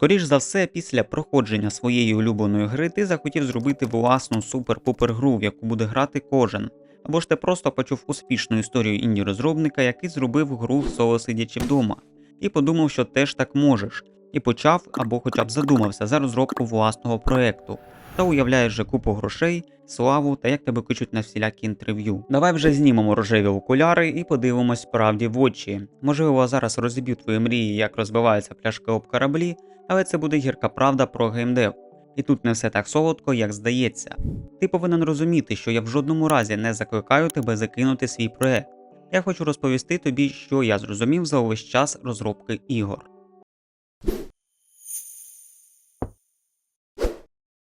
Скоріш за все, після проходження своєї улюбленої гри ти захотів зробити власну супер-пупер гру, в яку буде грати кожен. Або ж ти просто почув успішну історію інді-розробника, який зробив гру соло сидячи вдома, і подумав, що теж так можеш, і почав або хоча б задумався за розробку власного проекту. Та уявляєш вже купу грошей, славу та як тебе кличуть на всілякі інтерв'ю. Давай вже знімемо рожеві окуляри і подивимось справді в очі. Можливо, зараз розіб'ю твої мрії, як розбиваються пляшки об кораблі, але це буде гірка правда про геймдев. І тут не все так солодко, як здається. Ти повинен розуміти, що я в жодному разі не закликаю тебе закинути свій проект. Я хочу розповісти тобі, що я зрозумів за увесь час розробки ігор.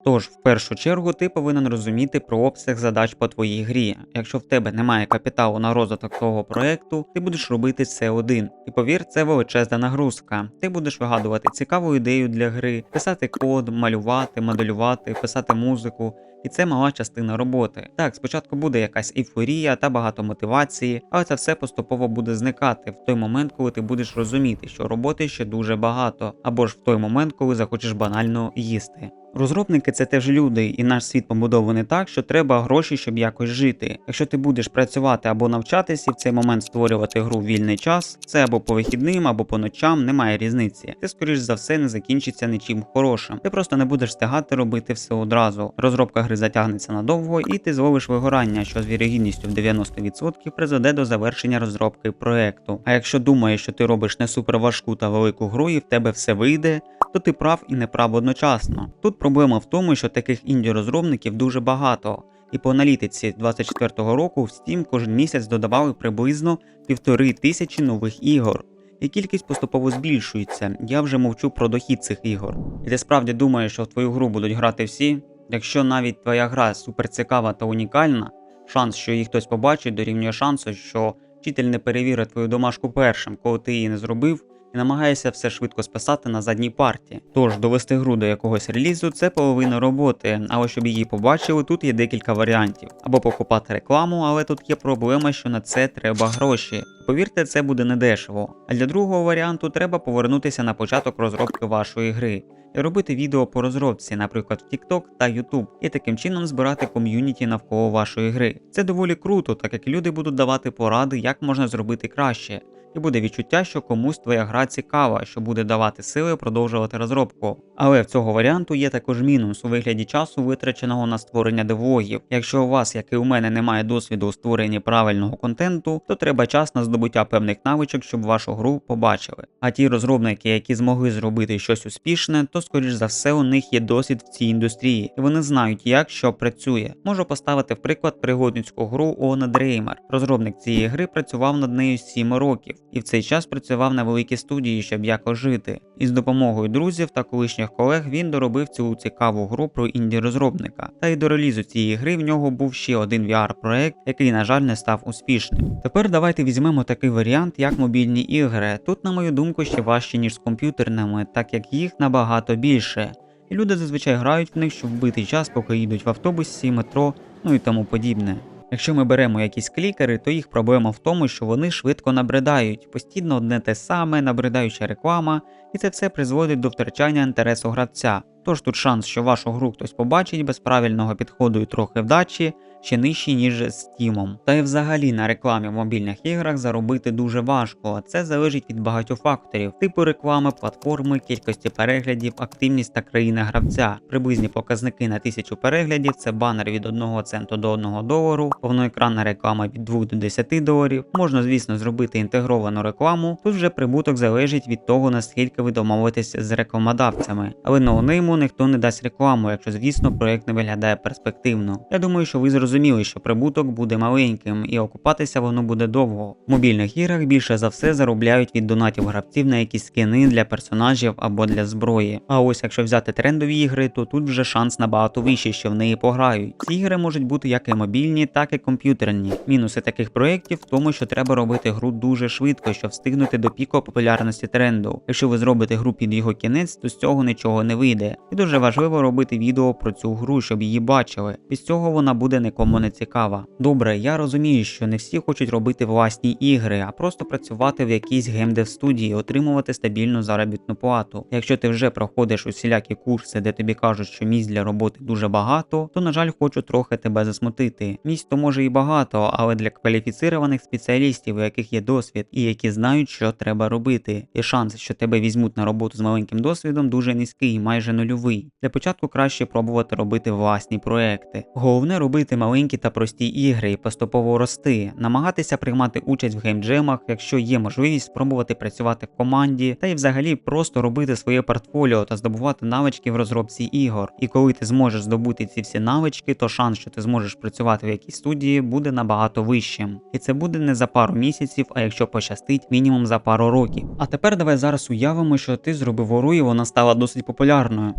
Тож, в першу чергу, ти повинен розуміти про обсяг задач по твоїй грі. Якщо в тебе немає капіталу на розвиток твого проекту, ти будеш робити це один. І повір, це величезна нагрузка. Ти будеш вигадувати цікаву ідею для гри, писати код, малювати, моделювати, писати музику. І це мала частина роботи. Так, спочатку буде якась ейфорія та багато мотивації, але це все поступово буде зникати в той момент, коли ти будеш розуміти, що роботи ще дуже багато, або ж в той момент, коли захочеш банально їсти. Розробники це теж люди, і наш світ побудований так, що треба гроші, щоб якось жити. Якщо ти будеш працювати або навчатись і в цей момент створювати гру в вільний час, це або по вихідним, або по ночам, немає різниці. Це скоріш за все не закінчиться нічим хорошим. Ти просто не будеш встигати робити все одразу. Розробка гри затягнеться надовго, і ти зловиш вигорання, що з вірогідністю в 90% призведе до завершення розробки проекту. А якщо думаєш, що ти робиш не суперважку та велику гру, і в тебе все вийде, то ти прав і не прав одночасно. Тут проблема в тому, що таких інді-розробників дуже багато. І по аналітиці 24-го року в Steam кожен місяць додавали приблизно півтори тисячі нових ігор. І кількість поступово збільшується. Я вже мовчу про дохід цих ігор. І ти справді думаєш, що в твою гру будуть грати всі? Якщо навіть твоя гра супер цікава та унікальна, шанс, що її хтось побачить, дорівнює шансу, що вчитель не перевірить твою домашку першим, коли ти її не зробив, і намагаєшся все швидко списати на задній парті. Тож довести гру до якогось релізу це половина роботи, але щоб її побачили, тут є декілька варіантів. Або покупати рекламу, але тут є проблема, що на це треба гроші. Повірте, це буде недешево. А для другого варіанту треба повернутися на початок розробки вашої гри. І робити відео по розробці, наприклад, в TikTok та YouTube, і таким чином збирати ком'юніті навколо вашої гри. Це доволі круто, так як люди будуть давати поради, як можна зробити краще і буде відчуття, що комусь твоя гра цікава, що буде давати сили продовжувати розробку. Але в цього варіанту є також мінус у вигляді часу, витраченого на створення девлогів. Якщо у вас, як і у мене, немає досвіду у створенні правильного контенту, то треба час на здобуття певних навичок, щоб вашу гру побачили. А ті розробники, які змогли зробити щось успішне, то скоріш за все у них є досвід в цій індустрії, і вони знають, як що працює. Можу поставити в приклад пригодницьку гру Ona Dreamer. Розробник цієї гри працював над нею 7 років і в цей час працював на великій студії, щоб якось жити. І з допомогою друзів та колишніх колег він доробив цю цікаву гру про інді-розробника. Та й до релізу цієї гри в нього був ще один VR-проект, який, на жаль, не став успішним. Тепер давайте візьмемо такий варіант, як мобільні ігри. Тут, на мою думку, ще важче, ніж з комп'ютерними, так як їх набагато більше. І люди зазвичай грають в них, щоб вбити час, поки їдуть в автобусі, метро, ну і тому подібне. Якщо ми беремо якісь клікери, то їх проблема в тому, що вони швидко набридають, постійно одне те саме, набридаюча реклама, і це все призводить до втрачання інтересу гравця. Тож тут шанс, що вашу гру хтось побачить без правильного підходу і трохи вдачі, ще нижчий, ніж з Steam. Та й взагалі на рекламі в мобільних іграх заробити дуже важко. а Це залежить від багатьох факторів: типу реклами, платформи, кількості переглядів, активність та країни гравця. Приблизні показники на тисячу переглядів це банер від 1 центу до 1 долару, повноекранна реклама від 2 до 10 доларів. Можна, звісно, зробити інтегровану рекламу. Тут вже прибуток залежить від того, наскільки ви домовитесь з рекламодавцями. Але ноунейму ніхто не дасть рекламу, якщо, звісно, проект не виглядає перспективно. Я думаю, що ви зрозуміли, що прибуток буде маленьким і окупатися воно буде довго. В мобільних іграх більше за все заробляють від донатів гравців на якісь скини для персонажів або для зброї. А ось якщо взяти трендові ігри, то тут вже шанс набагато вищий, що в неї пограють. Ці ігри можуть бути як і мобільні, так і комп'ютерні. Мінуси таких проєктів в тому, що треба робити гру дуже швидко, щоб встигнути до піку популярності тренду. Якщо ви зробите гру під його кінець, то з цього нічого не вийде. І дуже важливо робити відео про цю гру, щоб її бачили. Без цього вона буде нікому не цікава. Добре, я розумію, що не всі хочуть робити власні ігри, а просто працювати в якійсь геймдев студії, отримувати стабільну заробітну плату. Якщо ти вже проходиш усілякі курси, де тобі кажуть, що місць для роботи дуже багато, то на жаль хочу трохи тебе засмутити. Місць то може і багато, але для кваліфіцированих спеціалістів, у яких є досвід і які знають, що треба робити. І шанс, що тебе візьмуть на роботу з маленьким досвідом, дуже низький, майже нульовий. Для початку краще пробувати робити власні проекти. Головне робити маленькі та прості ігри і поступово рости, намагатися приймати участь в геймджемах, якщо є можливість спробувати працювати в команді, та й взагалі просто робити своє портфоліо та здобувати навички в розробці ігор. І коли ти зможеш здобути ці всі навички, то шанс, що ти зможеш працювати в якійсь студії, буде набагато вищим. І це буде не за пару місяців, а якщо пощастить, мінімум за пару років. А тепер давай зараз уявимо, що ти зробив гору і вона стала досить популярною.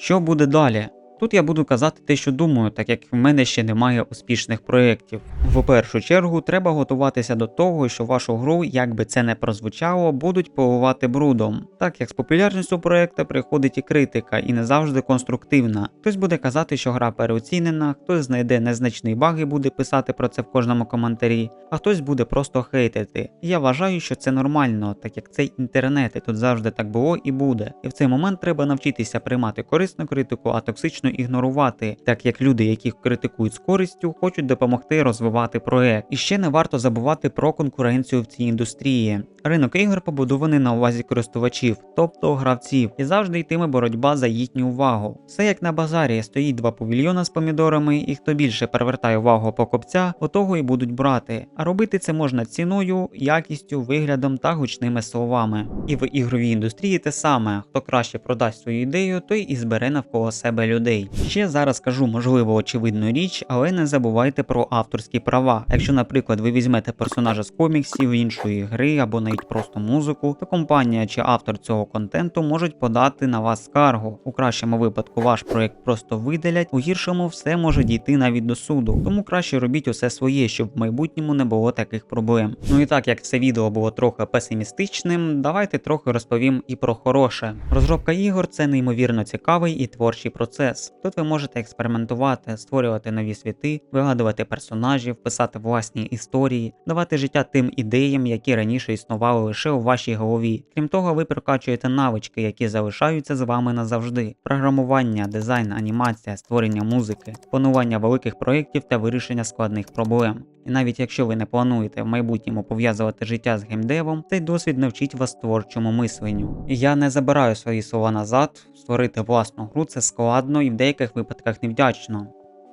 Що буде далі? Тут я буду казати те, що думаю, так як в мене ще немає успішних проєктів. В першу чергу треба готуватися до того, що вашу гру, як би це не прозвучало, будуть поливати брудом, так як з популярністю проєкта приходить і критика, і не завжди конструктивна. Хтось буде казати, що гра переоцінена, хтось знайде незначний баг і буде писати про це в кожному коментарі, а хтось буде просто хейтити. Я вважаю, що це нормально, так як це інтернет, і тут завжди так було і буде. І в цей момент треба навчитися приймати корисну критику, а токсичну ігнорувати, так як люди, яких критикують з користю, хочуть допомогти розвивати проект. І ще не варто забувати про конкуренцію в цій індустрії. Ринок ігор побудований на увазі користувачів, тобто гравців, і завжди йтиме боротьба за їхню увагу. Все як на базарі стоїть два павільйона з помідорами, і хто більше привертає увагу покупця, отого і будуть брати. А робити це можна ціною, якістю, виглядом та гучними словами. І в ігровій індустрії те саме: хто краще продасть свою ідею, той і збере навколо себе людей. Ще зараз скажу можливо очевидну річ, але не забувайте про авторські права. Якщо, наприклад, ви візьмете персонажа з коміксів, іншої гри або навіть просто музику, то компанія чи автор цього контенту можуть подати на вас скаргу. У кращому випадку ваш проект просто видалять, у гіршому все може дійти навіть до суду. Тому краще робіть усе своє, щоб в майбутньому не було таких проблем. Ну і так як це відео було трохи песимістичним, давайте трохи розповім і про хороше. Розробка ігор це неймовірно цікавий і творчий процес. Тут ви можете експериментувати, створювати нові світи, вигадувати персонажів, писати власні історії, давати життя тим ідеям, які раніше існували лише у вашій голові. Крім того, ви прокачуєте навички, які залишаються з вами назавжди: програмування, дизайн, анімація, створення музики, планування великих проєктів та вирішення складних проблем. І навіть якщо ви не плануєте в майбутньому пов'язувати життя з геймдевом, цей досвід навчить вас творчому мисленню. Я не забираю свої слова назад, створити власну гру це складно і деяких випадках невдячно.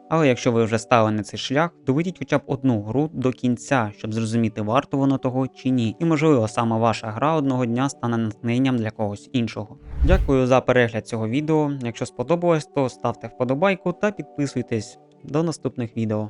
Але якщо ви вже стали на цей шлях, доведіть хоча б одну гру до кінця, щоб зрозуміти, варто воно того чи ні. І можливо саме ваша гра одного дня стане натхненням для когось іншого. Дякую за перегляд цього відео. Якщо сподобалось, то ставте вподобайку та підписуйтесь до наступних відео.